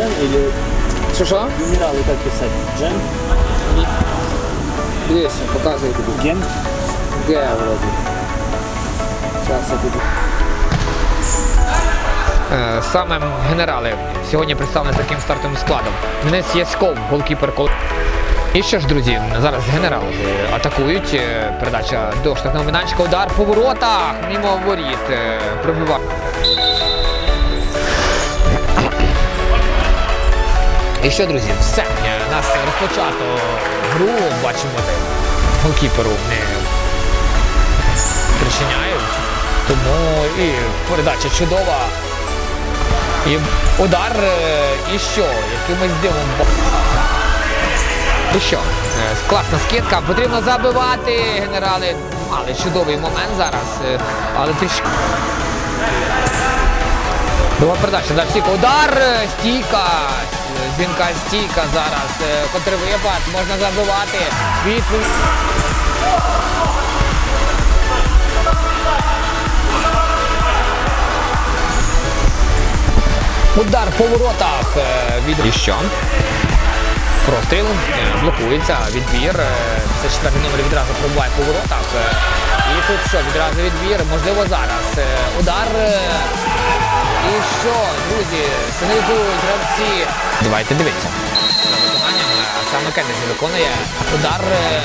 Джен или Що що? генералы как писать? Джен? Дивися, показую тобі. Ген? Г вроді. Зараз я тобі. Е, Саме генерали сьогодні представлені таким стартовим складом. Денис Яськов, голкіпер кол. І що ж, друзі, зараз генерали атакують. Е, Передача до штрафного майданчика, удар по воротах, мимо воріт, е, пробиває. І що, друзі, все. Е, Нас розпочато гру, бачимо, де голкіперу не причиняють. Тому і передача чудова. І удар, е, і що? Якимось дивом. І що? Е, Класна скидка, потрібно забивати генерали. Але чудовий момент зараз. Але трішки. Друга передача, далі стійка. Удар, стійка. Дзвінка стійка зараз. Е, Контрвипад, можна забивати. Відповідь. Удар по воротах е, від І що? Простріл е, блокується, відбір. Це четвертий номер відразу пробуває по воротах. І тут що, відразу відбір, можливо, зараз. Удар. І що, друзі, сигналізують гравці. Давайте дивіться. Е, саме Кеннесі виконує удар е,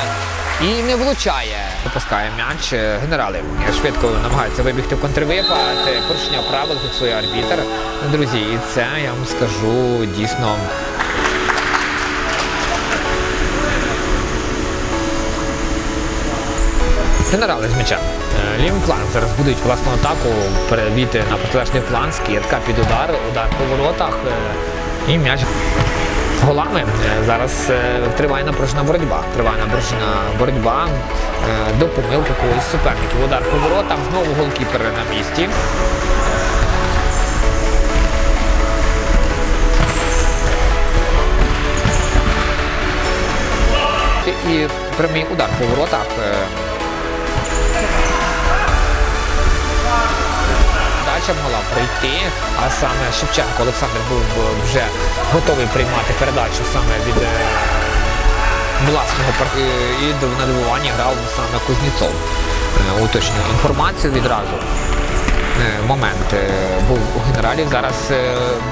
і не влучає. Випускає м'яч. Е, Генерали швидко намагаються вибігти в контрвипад. Порушення правил фіксує арбітер. Друзі, і це я вам скажу дійсно. Генерали з м'яча. Е, Лівий фланг зараз будуть власну атаку, перевіти на протилежний фланг, скидка під удар, удар по воротах е, і м'яч голами. Е, Зараз триває напружена боротьба. Триває напружена боротьба до помилки когось суперників. Удар по воротах, знову голкіпер на місці. І прямий удар по воротах. Пройти, а саме Шевченко Олександр був вже готовий приймати передачу саме від е, власного е, і до- на добування грав саме Кузнєцов. Е, Уточнюю інформацію відразу. Момент був у генералів. Зараз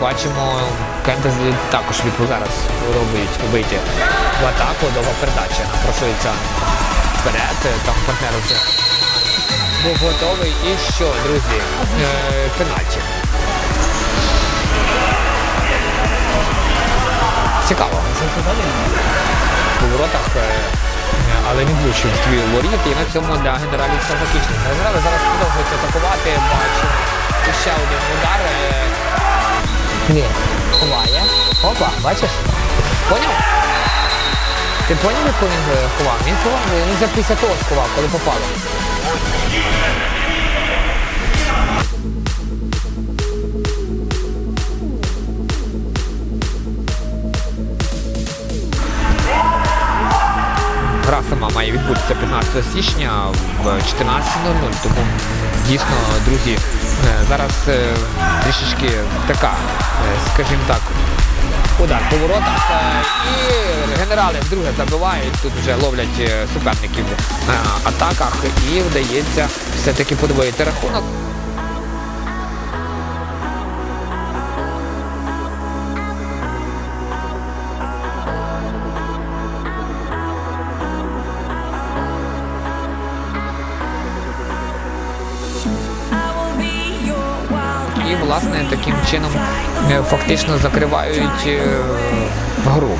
бачимо, Кентес також зараз робить вийти в атаку. Довга передача. Напрошується вперед. Там партнер вже був готовий. І що, друзі? Е, Пенальті. Цікаво. У воротах, е, але не влучив твій воріт. І на цьому для генералів все закінчено. Генерали зараз продовжують атакувати. Бачимо. Ще один удар. е, Ні, ховає. Опа, бачиш? Поняв? Ти поняв, як він е, ховав? Він ховав, він вже після того сховав, коли попало. Гра сама має відбутися 15 січня в 14.00, тому дійсно, друзі, е, зараз е, трішечки така, е, скажімо так, удар по воротах. е, І генерали вдруге забивають, тут вже ловлять е, суперників на атаках і вдається все-таки подвоїти рахунок. Власне, таким чином е, фактично закривають е, гру.